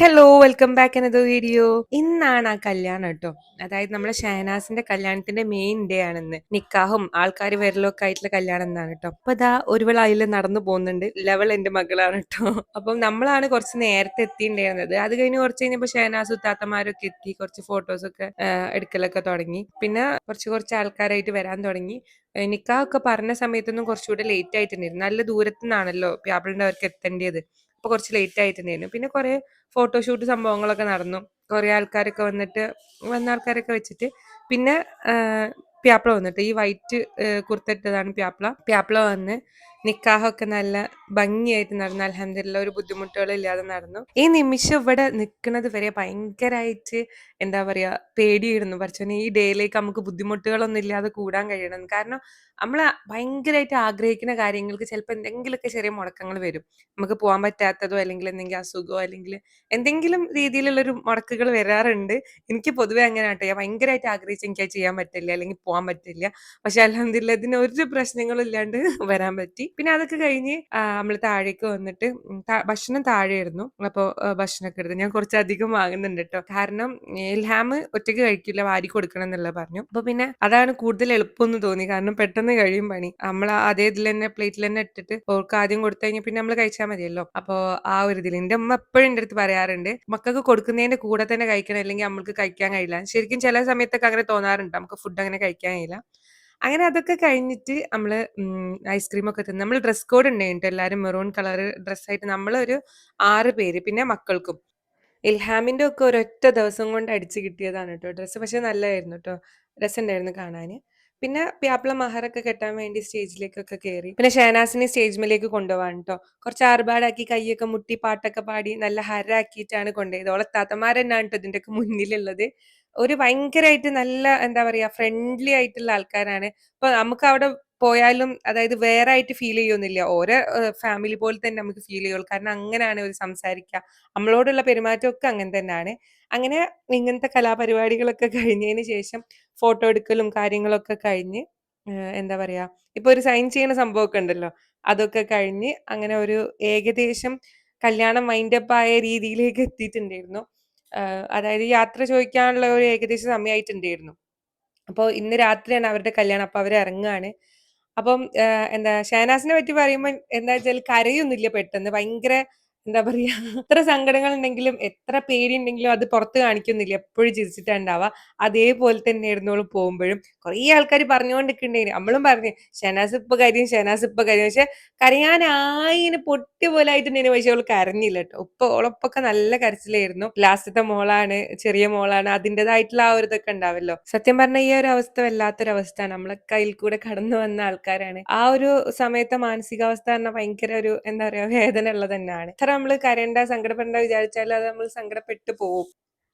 Hello welcome back another video ഇന്നാണ് ആ കല്യാണം കേട്ടോ. അതായത് നമ്മളെ ഷഹനാസിന്റെ കല്യാണത്തിന്റെ മെയിൻ ഡേ ആണെന്ന്. നിക്കാഹും ആൾക്കാർ വരലൊക്കെ ആയിട്ടുള്ള കല്യാണം എന്നാണ് കേട്ടോ. അപ്പൊ അതാ ഒരുപാട് അതിൽ നടന്നു പോകുന്നുണ്ട്. ലെവൽ എന്റെ മകളാണ് കേട്ടോ. അപ്പം നമ്മളാണ് കുറച്ച് നേരത്തെ എത്തിയിട്ടുണ്ടായിരുന്നത്. അത് കഴിഞ്ഞ് കുറച്ച് കഴിഞ്ഞപ്പോ ഷഹനാസ് ഉത്താത്തമാരൊക്കെ എത്തി. കുറച്ച് ഫോട്ടോസ് ഒക്കെ എടുക്കലൊക്കെ തുടങ്ങി. പിന്നെ കുറച്ച് കുറച്ച് ആൾക്കാരായിട്ട് വരാൻ തുടങ്ങി. നിക്കാഹൊക്കെ പറഞ്ഞ സമയത്തൊന്നും കുറച്ചുകൂടെ ലേറ്റ് ആയിട്ടുണ്ടായിരുന്നു. നല്ല ദൂരത്തു നിന്നാണല്ലോ പ്യാപ്പിളിന്റെ അവർക്ക് എത്തേണ്ടത്. അപ്പൊ കുറച്ച് ലേറ്റ് ആയിട്ടുണ്ടായിരുന്നു. പിന്നെ കുറെ ഫോട്ടോഷൂട്ട് സംഭവങ്ങളൊക്കെ നടന്നു. കുറെ ആൾക്കാരൊക്കെ വന്നിട്ട് വന്ന ആൾക്കാരൊക്കെ വെച്ചിട്ട്. പിന്നെ പ്യാപ്ല വന്നിട്ട്. ഈ വൈറ്റ് കുർത്തിട്ടതാണ് പ്യാപ്ല. പ്യാപ്ല വന്ന് നിക്കാഹൊക്കെ നല്ല ഭംഗിയായിട്ട് നടന്നു അലഹമില്ല ഒരു ബുദ്ധിമുട്ടുകളും ഇല്ലാതെ നടന്നു. ഈ നിമിഷം ഇവിടെ നിൽക്കുന്നത് വരെ ഭയങ്കരമായിട്ട് എന്താ പറയുക പേടിയിരുന്നു പറിച്ചു ഈ ഡേയിലേക്ക് നമുക്ക് ബുദ്ധിമുട്ടുകളൊന്നും ഇല്ലാതെ കൂടാൻ കഴിയണം. കാരണം നമ്മൾ ഭയങ്കരമായിട്ട് ആഗ്രഹിക്കുന്ന കാര്യങ്ങൾക്ക് ചിലപ്പോൾ എന്തെങ്കിലുമൊക്കെ ചെറിയ മുടക്കങ്ങൾ വരും. നമുക്ക് പോകാൻ പറ്റാത്തതോ അല്ലെങ്കിൽ എന്തെങ്കിലും അസുഖമോ അല്ലെങ്കിൽ എന്തെങ്കിലും രീതിയിലുള്ളൊരു മുടക്കുകൾ വരാറുണ്ട്. എനിക്ക് പൊതുവേ അങ്ങനെ ആട്ടെ ഭയങ്കരമായിട്ട് ആഗ്രഹിച്ച് എനിക്ക് ചെയ്യാൻ പറ്റില്ല അല്ലെങ്കിൽ പോകാൻ പറ്റില്ല. പക്ഷെ അലഹമില്ല ഇതിന് ഒരു പ്രശ്നങ്ങളും ഇല്ലാണ്ട് വരാൻ പറ്റി. പിന്നെ അതൊക്കെ കഴിഞ്ഞ് നമ്മൾ താഴേക്ക് വന്നിട്ട് ഭക്ഷണം താഴെയായിരുന്നു. അപ്പോൾ ഭക്ഷണമൊക്കെ എടുത്ത് ഞാൻ കുറച്ചധികം വാങ്ങുന്നുണ്ട് കേട്ടോ കാരണം ഇൽഹാം ഒറ്റയ്ക്ക് കഴിക്കില്ല വാരി കൊടുക്കണം എന്നുള്ള പറഞ്ഞു. അപ്പൊ പിന്നെ അതാണ് കൂടുതൽ എളുപ്പമെന്ന് തോന്നി. കാരണം പെട്ടെന്ന് കഴിയും പണി. നമ്മൾ അതേ ഇതിൽ തന്നെ പ്ലേറ്റിൽ തന്നെ ഇട്ടിട്ട് ഓർക്ക് ആദ്യം കൊടുത്തു കഴിഞ്ഞാൽ പിന്നെ നമ്മൾ കഴിച്ചാൽ മതിയല്ലോ. അപ്പോൾ ആ ഒരു ഇതിൽ എന്റെ അമ്മ എപ്പോഴും എന്റെ അടുത്ത് പറയാറുണ്ട് മക്കൾക്ക് കൊടുക്കുന്നതിന്റെ കൂടെ തന്നെ കഴിക്കണം. അല്ലെങ്കിൽ നമ്മൾക്ക് കഴിക്കാൻ കഴിയില്ല. ശരിക്കും ചില സമയത്തൊക്കെ അങ്ങനെ തോന്നാറുണ്ട്. നമുക്ക് ഫുഡ് അങ്ങനെ കഴിക്കാൻ കഴിയില്ല. അങ്ങനെ അതൊക്കെ കഴിഞ്ഞിട്ട് നമ്മൾ ഐസ്ക്രീം ഒക്കെ തിന്ന് നമ്മൾ ഡ്രസ് കോഡ് ഉണ്ടായിട്ട് എല്ലാവരും മെറൂൺ കളർ ഡ്രസ്സായിട്ട് നമ്മളൊരു ആറ് പേര് പിന്നെ മക്കൾക്കും. ഇൽഹാമിന്റെ ഒക്കെ ഒരൊറ്റ ദിവസം കൊണ്ട് അടിച്ച് കിട്ടിയതാണ് കേട്ടോ ഡ്രസ്സ് പക്ഷെ നല്ലതായിരുന്നു കേട്ടോ രസമുണ്ടായിരുന്നു കാണാൻ പിന്നെ പ്യാപ്പിള മഹറൊക്കെ കെട്ടാൻ വേണ്ടി സ്റ്റേജിലേക്കൊക്കെ കയറി പിന്നെ ഷേനാസിനെ സ്റ്റേജ് മേലേക്ക് കൊണ്ടുപോകാൻ കേട്ടോ കുറച്ച് ആർഭാടാക്കി കൈയൊക്കെ മുട്ടി പാട്ടൊക്കെ പാടി നല്ല ഹരാക്കിയിട്ടാണ് കൊണ്ടുപോയത്. ഓളെ താത്തമാരെന്നാണ് കേട്ടോ ഇതിന്റെയൊക്കെ മുന്നിലുള്ളത്. ഒരു ഭയങ്കരമായിട്ട് നല്ല എന്താ പറയാ ഫ്രണ്ട്ലി ആയിട്ടുള്ള ആൾക്കാരാണ്. ഇപ്പൊ നമുക്ക് അവിടെ പോയാലും അതായത് വേറെ ആയിട്ട് ഫീൽ ചെയ്യുന്നില്ല. ഓരോ ഫാമിലി പോലെ തന്നെ നമുക്ക് ഫീൽ ചെയ്യുള്ളൂ. കാരണം അങ്ങനെയാണ് ഒരു സംസാരിക്കുക നമ്മളോടുള്ള പെരുമാറ്റമൊക്കെ അങ്ങനെ തന്നെയാണ് അങ്ങനെ ഇങ്ങനത്തെ കലാപരിപാടികളൊക്കെ കഴിഞ്ഞതിന് ശേഷം ഫോട്ടോ എടുക്കലും കാര്യങ്ങളൊക്കെ കഴിഞ്ഞ് എന്താ പറയാ ഇപ്പൊ ഒരു സൈൻ ചെയ്യുന്ന സംഭവമൊക്കെ ഉണ്ടല്ലോ. അതൊക്കെ കഴിഞ്ഞ് അങ്ങനെ ഒരു ഏകദേശം കല്യാണം വൈൻഡപ്പ് ആയ രീതിയിലേക്ക് എത്തിയിട്ടുണ്ടായിരുന്നു. അതായത് യാത്ര ചോദിക്കാനുള്ള ഒരു ഏകദേശ സമയമായിട്ടുണ്ടായിരുന്നു അപ്പോൾ ഇന്ന് രാത്രിയാണ് അവരുടെ കല്യാണം അപ്പൊ അവർ ഇറങ്ങുകയാണ് അപ്പം എന്താ ഷഹനാസിനെ പറ്റി പറയുമ്പോൾ എന്താ വെച്ചാൽ കരയൊന്നുമില്ല പെട്ടെന്ന്. ഭയങ്കര എന്താ പറയാ എത്ര സങ്കടങ്ങൾ ഉണ്ടെങ്കിലും എത്ര പേടിയുണ്ടെങ്കിലും അത് പുറത്ത് കാണിക്കുന്നില്ല. എപ്പോഴും ചിരിച്ചിട്ടുണ്ടാവുക. അതേപോലെ തന്നെ ആയിരുന്നോളും പോകുമ്പോഴും. കുറേ ആൾക്കാർ പറഞ്ഞുകൊണ്ടിരിക്കണ്ടേന് നമ്മളും പറഞ്ഞു ഷനാസ് ഇപ്പൊ കാര്യം ഷനാസ് ഇപ്പൊ കാര്യം. പക്ഷെ കരയാനായി ഇങ്ങനെ പൊട്ടി പോലെ ആയിട്ടുണ്ടെങ്കിൽ പക്ഷെ അവൾ കരഞ്ഞില്ല കേട്ടോ. ഉപ്പ ഓളപ്പൊക്കെ നല്ല കരച്ചിലായിരുന്നു. ലാസ്റ്റത്തെ മോളാണ് ചെറിയ മോളാണ്. അതിന്റെതായിട്ടുള്ള ആ ഒരു ഇതൊക്കെ ഉണ്ടാവല്ലോ. സത്യം പറഞ്ഞ ഈ ഒരു അവസ്ഥ വല്ലാത്തൊരു അവസ്ഥയാണ് നമ്മളെ കയ്യിൽ കൂടെ കടന്നു വന്ന ആൾക്കാരാണ്. ആ ഒരു സമയത്തെ മാനസികാവസ്ഥ പറഞ്ഞാൽ ഭയങ്കര ഒരു എന്താ പറയാ വേദന ഉള്ളത് തന്നെയാണ് എത്ര നമ്മൾ കരയണ്ട സങ്കടപ്പെടേണ്ട വിചാരിച്ചാലും അത് നമ്മൾ സങ്കടപ്പെട്ട് പോവും.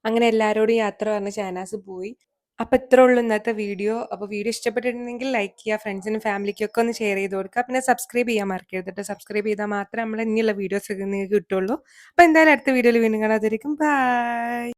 അങ്ങനെ എല്ലാവരോടും യാത്ര പറഞ്ഞ് ഷാനാസ് പോയി. അപ്പൊ ഇത്ര ഉള്ളൂ ഇന്നത്തെ വീഡിയോ. അപ്പോൾ വീഡിയോ ഇഷ്ടപ്പെട്ടിട്ടുണ്ടെങ്കിൽ ലൈക്ക് ചെയ്യുക ഫ്രണ്ട്സിനും ഫാമിലിക്കും ഒക്കെ ഒന്ന് ഷെയർ ചെയ്ത് കൊടുക്കുക. പിന്നെ സബ്സ്ക്രൈബ് ചെയ്യാൻ മറക്കരുത് കേട്ടോ. സബ്സ്ക്രൈബ് ചെയ്താൽ മാത്രമേ നമ്മൾ ഇനിയുള്ള വീഡിയോസ് നിങ്ങൾക്ക് കിട്ടുള്ളൂ. അപ്പോൾ എന്തായാലും അടുത്ത വീഡിയോയിൽ വീണ്ടും കാണാതിരിക്കും ബൈ